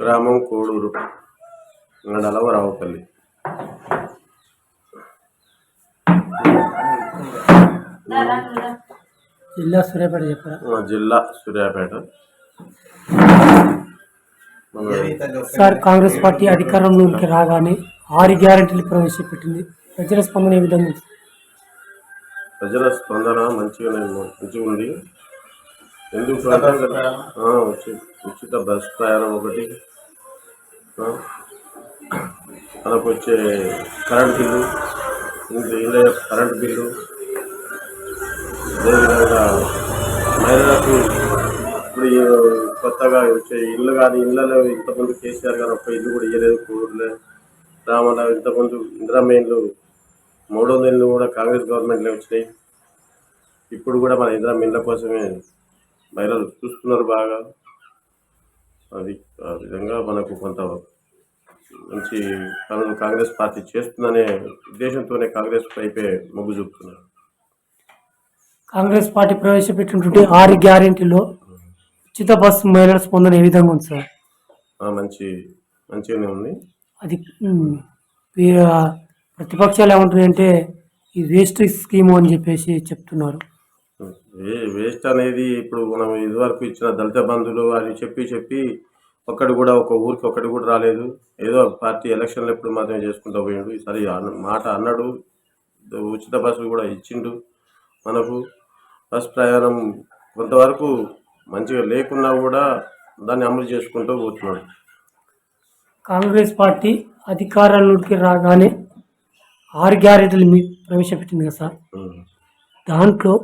గ్రామం కోడూరు మండలం రావుపల్లి. జిల్లా సూర్యాపేట చెప్పరా? జిల్లా సూర్యాపేట. సార్ కాంగ్రెస్ పార్టీ అధికారంలోకి రాగానే ఆరు గ్యారెంటీలు ప్రవేశపెట్టింది. ప్రజల స్పందన ఏ విధంగా? ప్రజల స్పందన మంచిగానే ఉంది- మంచిగా ఉంది. ఎందుకు ఉచిత బస్ ప్రయాణం. ఒకటి. మనకు వచ్చే కరెంట్ బిల్లు ఇళ్ళ కరెంట్ బిల్లు. అదేవిధంగా మహిళలకు ఇప్పుడు కొత్తగా వచ్చే ఇల్లు కానీ ఇళ్ళలో ఇంతకుముందు కేసీఆర్ గారు ఒక్క ఇల్లు కూడా ఇవ్వలేదు కూడలే రామల ఇంతకుముందు ఇందిరమ్మ ఇల్లు మూడు వందల ఇల్లు కూడా కాంగ్రెస్ గవర్నమెంట్లో వచ్చినాయి. ఇప్పుడు కూడా మన ఇందిరమ్మ ఇళ్ళ కోసమే మహిళలు చూస్తున్నారు బాగా. అది ఆ విధంగా మనకు కొంత మంచి పనులు కాంగ్రెస్ పార్టీ చేస్తుందనే ఉద్దేశంతోనే కాంగ్రెస్ వైపే మొగ్గు చూపుతున్నారు. కాంగ్రెస్ పార్టీ ప్రవేశపెట్టినటువంటి ఆరు గ్యారెంటీలో ఉచిత బస్సు మహిళల స్పందన ఏ విధంగా ఉంది సార్? మంచి మంచిగానే ఉంది. అది ప్రతిపక్షాలు ఏమంటున్నాయంటే ఈ వేస్ట్ స్కీమ్ అని చెప్పేసి చెప్తున్నారు. వే వేస్ట్ అనేది ఇప్పుడు మనం ఇదివరకు ఇచ్చిన దళిత బంధువులు అని చెప్పి చెప్పి ఒక్కడు కూడా ఒక ఊరికి ఒక్కటి కూడా రాలేదు. ఏదో పార్టీ ఎలక్షన్లు ఎప్పుడు మాత్రమే చేసుకుంటూ పోయాడు. ఈసారి మాట అన్నాడు. ఉచిత బస్సు కూడా ఇచ్చిండు మనకు. బస్ ప్రయాణం కొంతవరకు మంచిగా లేకున్నా కూడా దాన్ని అమలు చేసుకుంటూ పోతున్నాడు. కాంగ్రెస్ పార్టీ అధికారంలోకి రాగానే ఆరు గ్యారెంటీలు ప్రవేశపెట్టింది కదా సార్. దాంట్లో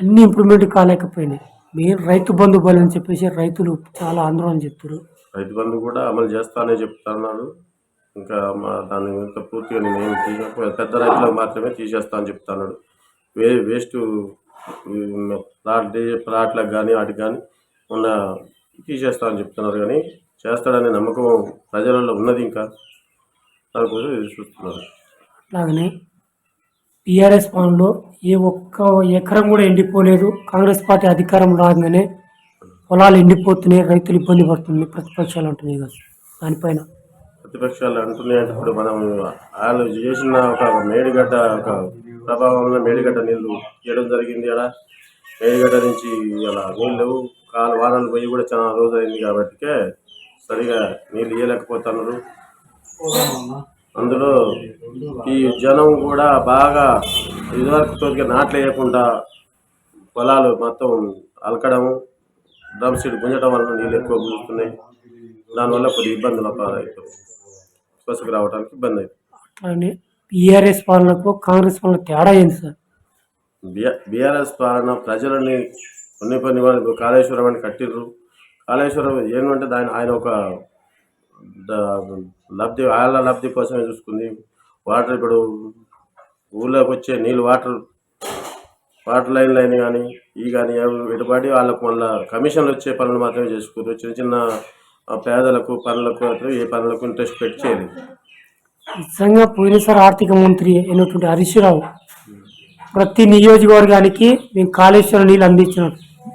అన్ని ఇంప్రూవ్మెంట్ కాలేకపోయినాయి. మెయిన్ రైతు బంధు బలి అని చెప్పేసి రైతులు చాలా ఆందోళన చెప్తారు రైతు బంధు కూడా అమలు చేస్తానే చెప్తున్నాడు. ఇంకా మా దాన్ని ఇంకా పూర్తిగా నేను ఏం తీయకపోతే పెద్ద రైతులకు మాత్రమే తీసేస్తా అని చెప్తున్నాడు. వే వేస్ట్ ప్లాట్ ప్లాట్లకు కానీ వాటికి కానీ ఉన్న తీసేస్తా అని చెప్తున్నారు కానీ చేస్తాడనే నమ్మకం ప్రజలలో ఉన్నది ఇంకా. దానికోసం చూస్తున్నారు. అట్లాగనే టీఆర్ఎస్ పాలనలో ఏ ఒక్క ఎకరం కూడా ఎండిపోలేదు. కాంగ్రెస్ పార్టీ అధికారం రాగానే పొలాలు ఎండిపోతున్నాయి రైతులు ఇబ్బంది పడుతున్నాయి ప్రతిపక్షాలు అంటున్నాయి కదా. దానిపైన. ప్రతిపక్షాలు అంటున్నాయి ఇప్పుడు మనం వాళ్ళు చేసిన ఒక మేడిగడ్డ ఒక ప్రభావం వల్ల మేడిగడ్డ నీళ్ళు చేయడం జరిగింది అలా మేడిగడ్డ నుంచి అలా నీళ్ళు కాలు వారాలు పోయి కూడా చాలా రోజులైంది కాబట్టి సరిగా నీళ్ళు ఇవ్వలేకపోతున్నారు అందులో ఈ జనం కూడా బాగా ఇదివరకు తోటిగా నాట్లు వేయకుండా పొలాలు మొత్తం అలకడము డ్రమ్ సీడ్ గుంజడం వల్ల నీళ్ళు ఎక్కువ గుంజుతున్నాయి. దానివల్ల కొద్ది ఇబ్బందులు అవుతాయి రావడానికి ఇబ్బంది అవుతుంది. టీఆర్ఎస్ పాలనకు కాంగ్రెస్ పాలన తేడా ఏంది సార్? బీఆర్ఎస్ పాలన ప్రజలని కొన్ని కొన్ని వాళ్ళు కాళేశ్వరం అని కట్టిర్రు. కాళేశ్వరం ఏంటంటే దాని ఆయన ఒక లబ్ధి వాళ్ళ లబ్ధి కోసమే చూసుకుంది. వాటర్ ఇప్పుడు ఊళ్ళోకి వచ్చే నీళ్ళు వాటర్ వాటర్ లైన్లు అయినా కానీ ఈ కానీ ఎటుపాటి వాళ్ళకు మళ్ళీ కమిషన్లు వచ్చే పనులు మాత్రమే చేసుకుంటారు చిన్న చిన్న పేదలకు పనులకు మాత్రం ఏ పనులకు ఇంట్రెస్ట్ పెట్టి చేయలేదు. నిజంగా పోయినసారి ఆర్థిక మంత్రి అయినటువంటి హరీష్ రావు ప్రతి నియోజకవర్గానికి మేము కాళేశ్వరం నీళ్ళు అందించినాం.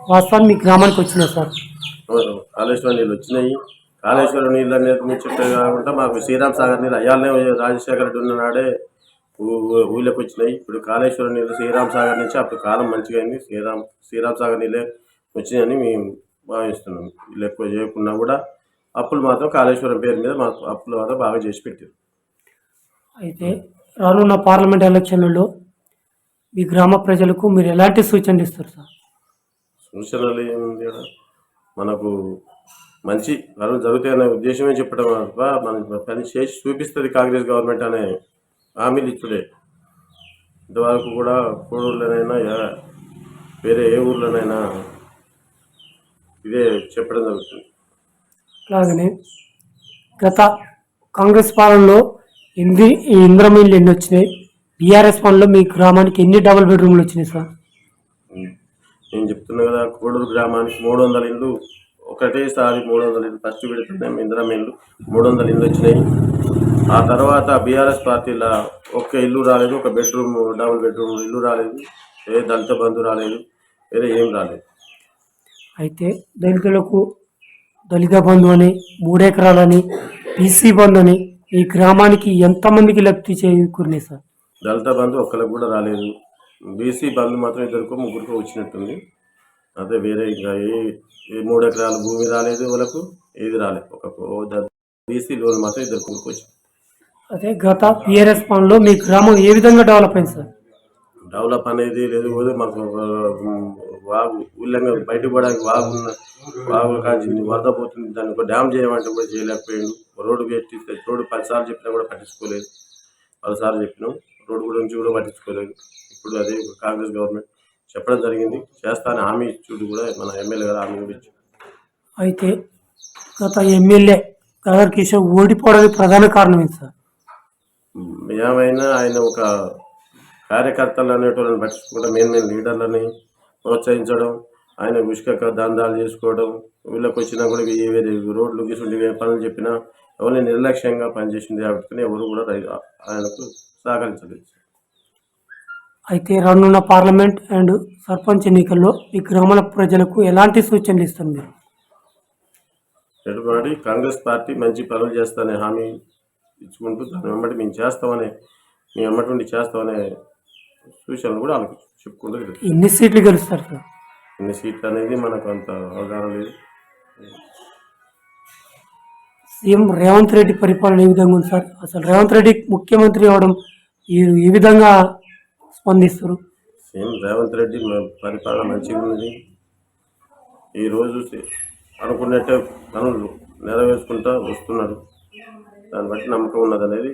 వాస్తవాన్ని మీ గ్రామానికి వచ్చినా సార్. అవును. కాళేశ్వరం నీళ్ళు వచ్చినాయి. కాళేశ్వరం నీళ్ళు అనేది మీరు చెప్పేది కాకుండా మాకు శ్రీరామ్ సాగర్ నీళ్ళు అయ్యాలనే రాజశేఖర రెడ్డి ఉన్న నాడే ఊ- ఊ- ఊళ్ళోకి వచ్చినాయి. ఇప్పుడు కాళేశ్వరం నీళ్ళు శ్రీరామ్ సాగర్ నుంచి అప్పుడు కాలం మంచిగా అయింది. శ్రీరామ్ శ్రీరామ్ సాగర్ నీళ్ళే వచ్చినాయని మేము భావిస్తున్నాం. వీళ్ళు ఎక్కువ చేయకుండా కూడా అప్పులు మాత్రం కాళేశ్వరం పేరు మీద మాకు అప్పులు మాత్రం బాగా చేసి పెట్టారు అయితే రానున్న పార్లమెంట్ ఎలక్షన్లలో మీ గ్రామ ప్రజలకు మీరు ఎలాంటి సూచనలు ఇస్తారు సార్? సూచనలు ఏముంది? మనకు మంచి పనులు జరుగుతాయనే ఉద్దేశమే చెప్పడం తప్ప మన పని చేసి చూపిస్తుంది కాంగ్రెస్ గవర్నమెంట్ అనే హామీలు ఇచ్చుడే ఇంతవరకు కూడా కోడూరులోనైనా వేరే ఏ ఊర్లోనైనా ఇదే చెప్పడం జరుగుతుంది. అలాగనే గత కాంగ్రెస్ పాలనలో ఎన్ని ఈ ఇంద్రమిల్లు ఎన్ని వచ్చినాయి? బీఆర్ఎస్ పాలనలో మీ గ్రామానికి ఎన్ని డబుల్ బెడ్రూమ్లు వచ్చినాయి సార్? నేను చెప్తున్నా కదా కోడూరు గ్రామానికి మూడు వందల ఇళ్ళు ఒకటేసారి మూడు వందల ఇళ్ళు ఫస్ట్ పెడుతున్నాం ఇందిరా ఇల్లు మూడు వందల ఇళ్ళు వచ్చినాయి. ఆ తర్వాత బీఆర్ఎస్ పార్టీలో ఒక్క ఇల్లు రాలేదు ఒక బెడ్రూమ్ డబుల్ బెడ్రూమ్ ఇల్లు రాలేదు ఏ దళిత బంధు రాలేదు వేరే ఏం రాలేదు. అయితే దళితులకు దళిత బంధు అని మూడెకరాలని బీసీ బంధు అని ఈ గ్రామానికి ఎంతమందికి లబ్ధి చేకూరినాయి సార్? దళిత బంధు ఒక్కరికి కూడా రాలేదు. బీసీ బంధు మాత్రం ఇద్దరికో ముగ్గురికో వచ్చినట్టుంది. అదే వేరే ఇంకా ఏ మూడు ఎకరాల భూమి రాలేదు వాళ్ళకు ఏది రాలేదు. ఒక బీసీ లోన్ మాత్రం ఇద్దరు వచ్చింది అదే గత పిఆర్ఎస్ పనులో మీ గ్రామం ఏ విధంగా డెవలప్ అయింది సార్? డెవలప్ అనేది లేదు కూడా మాకు వాగు ఊళ్ళంగా బయటకు పోవడానికి వాగు వాగు కాంచి వరద పోతుంది. దాన్ని ఒక డ్యామ్ చేయమంటే కూడా చేయలేకపోయాడు. రోడ్డు పెట్టి రోడ్డు పదిసార్లు చెప్పినా కూడా పట్టించుకోలేదు. పదిసార్లు చెప్పినాం రోడ్డు గురించి కూడా పట్టించుకోలేదు. ఇప్పుడు అదే కాంగ్రెస్ గవర్నమెంట్ చెప్పడం జరిగింది. చేస్తానని హామీ ఇచ్చుడు కూడా మన ఎమ్మెల్యే గారు హామీ కూడా ఇచ్చారు. అయితే గత ఎమ్మెల్యే గదర్ కిషోర్ ఓడిపోవడానికి ప్రధాన కారణం ఏంటి సార్? ఏమైనా ఆయన ఒక కార్యకర్తలు అనేటోళ్ళని పట్టించుకుంటే మెయిన్ మెయిన్ లీడర్లని ప్రోత్సహించడం ఆయన ఉష్క దందాలు చేసుకోవడం వీళ్ళకి వచ్చినా కూడా ఏ వేరే రోడ్లు గీసుండి ఏ పనులు చెప్పినా ఎవరిని నిర్లక్ష్యంగా పనిచేసింది కాబట్టి ఎవరు కూడా ఆయనకు సహకరించలేదు. అయితే రానున్న పార్లమెంట్ అండ్ సర్పంచ్ ఎన్నికల్లో ఈ గ్రామాల ప్రజలకు ఎలాంటి సూచనలు ఇస్తారు మీరు? కాంగ్రెస్ పార్టీ మంచి పనులు చేస్తానే హామీ ఇచ్చుకుంటూ దాని వెంబడి మేము చేస్తామనే మేము వెంబడి ఉండి చేస్తామనే సూచనలు కూడా వాళ్ళకి చెప్పుకుంటూ. ఎన్ని సీట్లు గెలుస్తారు సార్? ఎన్ని సీట్లు అనేది మనకు అంత అవగాహన లేదు. సీఎం రేవంత్ రెడ్డి పరిపాలన ఏ విధంగా ఉంది సార్? అసలు రేవంత్ రెడ్డి ముఖ్యమంత్రి అవడం ఈ విధంగా స్పందిస్తారు సేమ్ రేవంత్ రెడ్డి పరిపాలన మంచిగా ఉన్నది. ఈరోజు అనుకున్నట్టే పనులు నెరవేర్చుకుంటా వస్తున్నారు. దాన్ని బట్టి నమ్మకం ఉన్నది అనేది